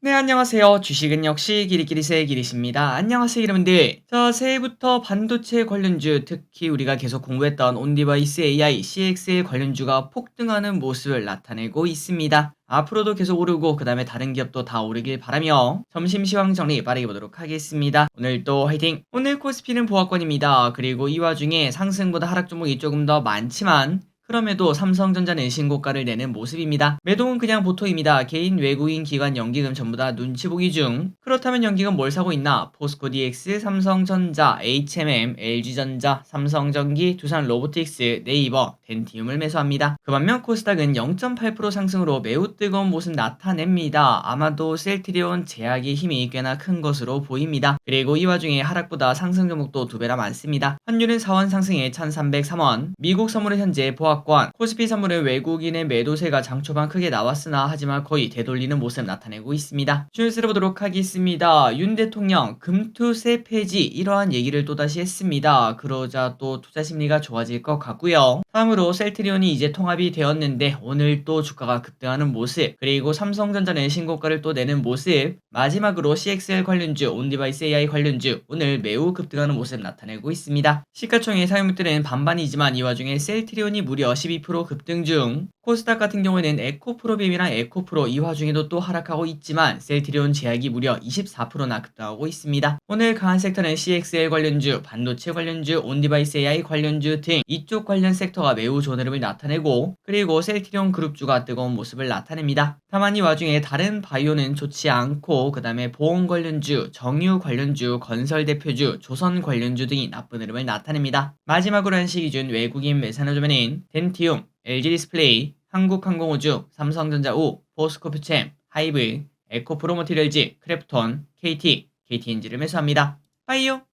네, 안녕하세요. 주식은 역시 기리기리새 기리십니다. 안녕하세요, 여러분들. 자, 새해부터 반도체 관련주, 특히 우리가 계속 공부했던 온디바이스 AI, CXL 관련주가 폭등하는 모습을 나타내고 있습니다. 앞으로도 계속 오르고 그 다음에 다른 기업도 다 오르길 바라며 점심 시황 정리 빠르게 보도록 하겠습니다. 오늘 또 화이팅! 오늘 코스피는 보합권입니다. 그리고 이 와중에 상승보다 하락 종목이 조금 더 많지만 그럼에도 삼성전자 는 신고가를 내는 모습입니다. 매동은 그냥 보통입니다. 개인, 외국인, 기관, 연기금 전부 다 눈치 보기 중. 그렇다면 연기금 뭘 사고 있나? 포스코 DX, 삼성전자, HMM, LG전자, 삼성전기, 두산 로보틱스, 네이버, 덴티움을 매수합니다. 그 반면 코스닥은 0.8% 상승으로 매우 뜨거운 모습 나타냅니다. 아마도 셀트리온 제약의 힘이 꽤나 큰 것으로 보입니다. 그리고 이 와중에 하락보다 상승 종목도 두 배나 많습니다. 환율은 4원 상승에 1303원, 미국 선물은 현재 보합 보합권, 코스피 선물은 외국인의 매도세가 장 초반 크게 나왔으나 하지만 거의 되돌리는 모습 나타내고 있습니다. 뉴스를 보도록 하겠습니다. 윤 대통령 금투세 폐지 이러한 얘기를 또다시 했습니다. 그러자 또 투자 심리가 좋아질 것 같고요. 다음으로 셀트리온이 이제 통합이 되었는데 오늘 또 주가가 급등하는 모습 그리고 삼성전자는 신고가를 또 내는 모습 마지막으로 CXL 관련주, 온디바이스 AI 관련주 오늘 매우 급등하는 모습 나타내고 있습니다. 시가총액 사용물들은 반반이지만 이 와중에 셀트리온이 무려 12% 급등 중 코스닥 같은 경우에는 에코프로빔이랑 에코프로 이 와중에도 또 하락하고 있지만 셀트리온 제약이 무려 24%나 급등하고 있습니다. 오늘 강한 섹터는 CXL 관련주, 반도체 관련주, 온디바이스 AI 관련주 등 이쪽 관련 섹터가 매우 좋은 흐름을 나타내고 그리고 셀트리온 그룹주가 뜨거운 모습을 나타냅니다. 다만 이 와중에 다른 바이오는 좋지 않고 그 다음에 보험 관련주, 정유 관련주, 건설 대표주, 조선 관련주 등이 나쁜 흐름을 나타냅니다. 마지막으로 한시 기준 외국인 매산호조면은 덴티움, LG 디스플레이, 한국항공우주, 삼성전자 우, 포스코프챔, 하이브, 에코프로모티럴즈, 크래프톤, KT, KT엔지를 매수합니다. 빠이요!